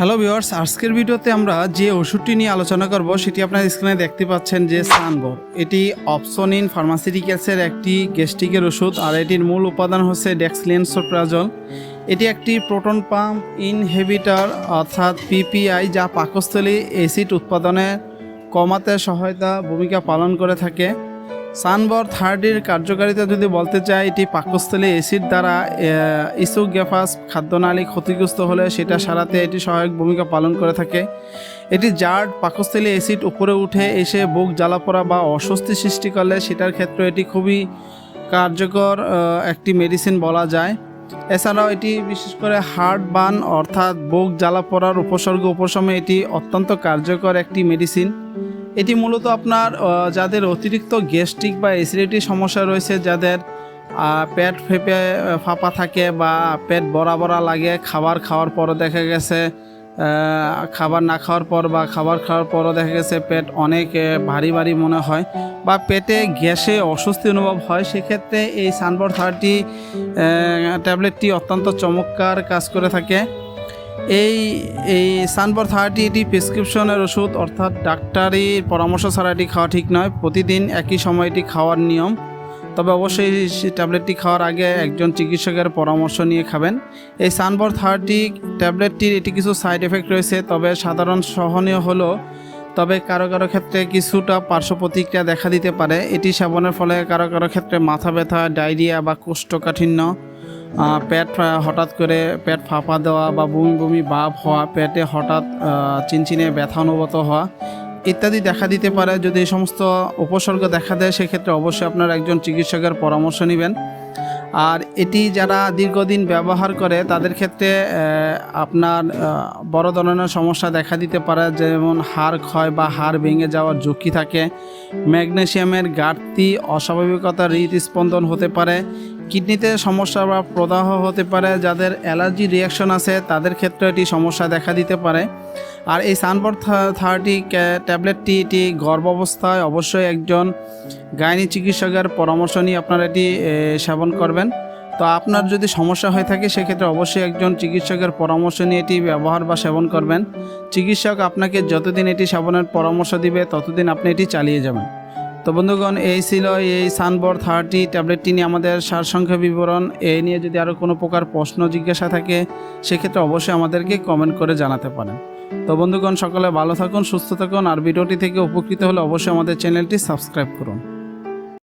Hello viewers আজকের ভিডিওতে আমরা যে ওষুধটি নিয়ে আলোচনা করব, সেটি আপনার স্ক্রিনে দেখতে পাচ্ছেন যে সানবোর এটি অপশন অপসনিন ফার্মাসিউটিক্যালসের একটি গ্যাস্ট্রিকের ওষুধ, আর এটির মূল উপাদান হচ্ছে ডেক্সলিয়েন্সোপ্রাজল এটি একটি প্রোটন পাম্প ইনহেবিটার, অর্থাৎ পিপিআই যা পাকস্থলী অ্যাসিড উৎপাদনে কমাতে সহায়তা ভূমিকা পালন করে থাকে। সানবর থার্ডির কার্যকারিতা যদি বলতে চাই, এটি পাকস্থলী অ্যাসিড দ্বারা ইসোগ্যাফাস খাদ্যনালী ক্ষতিগ্রস্ত হলে সেটা সারাতে এটি সহায়ক ভূমিকা পালন করে থাকে। এটি জার্ড পাকস্থলী অ্যাসিড উপরে উঠে এসে বুক জ্বালা পড়া বা অস্বস্তি সৃষ্টি করলে সেটার ক্ষেত্রে এটি খুবই কার্যকর একটি মেডিসিন বলা যায়। এছাড়াও এটি বিশেষ করে হার্ট বান অর্থাৎ বুক জ্বালা পড়ার উপসর্গ উপশমে এটি অত্যন্ত কার্যকর একটি মেডিসিন। এটি মূলত আপনার যাদের অতিরিক্ত গ্যাস্ট্রিক বা অ্যাসিডিটি সমস্যা রয়েছে, যাদের পেট ফেপে ফাঁপা থাকে বা পেট বড়া বড়া লাগে, খাবার খাওয়ার পরও দেখা গেছে খাবার না খাওয়ার পর বা খাবার খাওয়ার পরও দেখা গেছে পেট অনেক ভারী ভারী মনে হয় বা পেটে গ্যাসে অস্বস্তি অনুভব হয়। সেক্ষেত্রে এই সানবর থার্টি ট্যাবলেটটি অত্যন্ত চমৎকার কাজ করে থাকে। এই এই সানবর থার্টি এটি প্রেসক্রিপশনের ওষুধ, অর্থাৎ ডাক্তারির পরামর্শ ছাড়া এটি খাওয়া ঠিক নয়। প্রতিদিন একই সময় এটি খাওয়ার নিয়ম। তবে অবশ্যই ট্যাবলেটটি খাওয়ার আগে একজন চিকিৎসকের পরামর্শ নিয়ে খাবেন। এই সানবর থার্টি ট্যাবলেটটির এটি কিছু সাইড এফেক্ট রয়েছে, তবে সাধারণ সহনীয় হলো, তবে কারও কারও ক্ষেত্রে কিছুটা পার্শ্ব প্রতিক্রিয়া দেখা দিতে পারে। এটি সেবনের ফলে কারও কারও ক্ষেত্রে মাথা ব্যথা, ডায়রিয়া বা কোষ্ঠকাঠিন্য পেট হঠাৎ করে পেট ফাঁপা দেওয়া বা বমি বমি ভাব হওয়া, পেটে হঠাৎ চিনচিনে ব্যথা অনুভূত হওয়া ইত্যাদি দেখা দিতে পারে। যদি এই সমস্ত উপসর্গ দেখা দেয়, সেক্ষেত্রে অবশ্যই আপনার একজন চিকিৎসকের পরামর্শ নেবেন। আর এটি যারা দীর্ঘদিন ব্যবহার করে, তাদের ক্ষেত্রে আপনার বড় ধরনের সমস্যা দেখা দিতে পারে। যেমন হাড় ক্ষয় বা হাড় ভেঙে যাওয়ার ঝুঁকি থাকে। ম্যাগনেশিয়ামের ঘাটতি অস্বাভাবিকতা হৃদস্পন্দন হতে পারে। কিডনিতে সমস্যা বা প্রদাহ হতে পারে, যাদের অ্যালার্জি রিয়াকশন আছে, তাদের ক্ষেত্রে এটি সমস্যা দেখা দিতে পারে। আর এই সানবর থার্টি ট্যাবলেটটি এটি গর্ভাবস্থায় অবশ্যই একজন গাইনি চিকিৎসকের পরামর্শ নিয়ে আপনারা এটি সেবন করবেন। তো আপনার যদি সমস্যা হয়ে থাকে, সেক্ষেত্রে অবশ্যই একজন চিকিৎসকের পরামর্শ নিয়ে এটি ব্যবহার বা সেবন করবেন। চিকিৎসক আপনাকে যতদিন এটি সেবনের পরামর্শ দিবে, ততদিন আপনি এটি চালিয়ে যাবেন। তো বন্ধুগণ, এই ছিল এই সানবর থার্টি ট্যাবলেটটি নিয়ে আমাদের সারসংখ্যা বিবরণ। এই নিয়ে যদি আরও কোনো প্রকার প্রশ্ন, জিজ্ঞাসা থাকে, সেক্ষেত্রে অবশ্যই আমাদেরকে কমেন্ট করে জানাতে পারেন। তো বন্ধুগণ, সকলে ভালো থাকুন, সুস্থ থাকুন, আর ভিডিওটি থেকে উপকৃত হলে অবশ্যই আমাদের চ্যানেলটি সাবস্ক্রাইব করুন।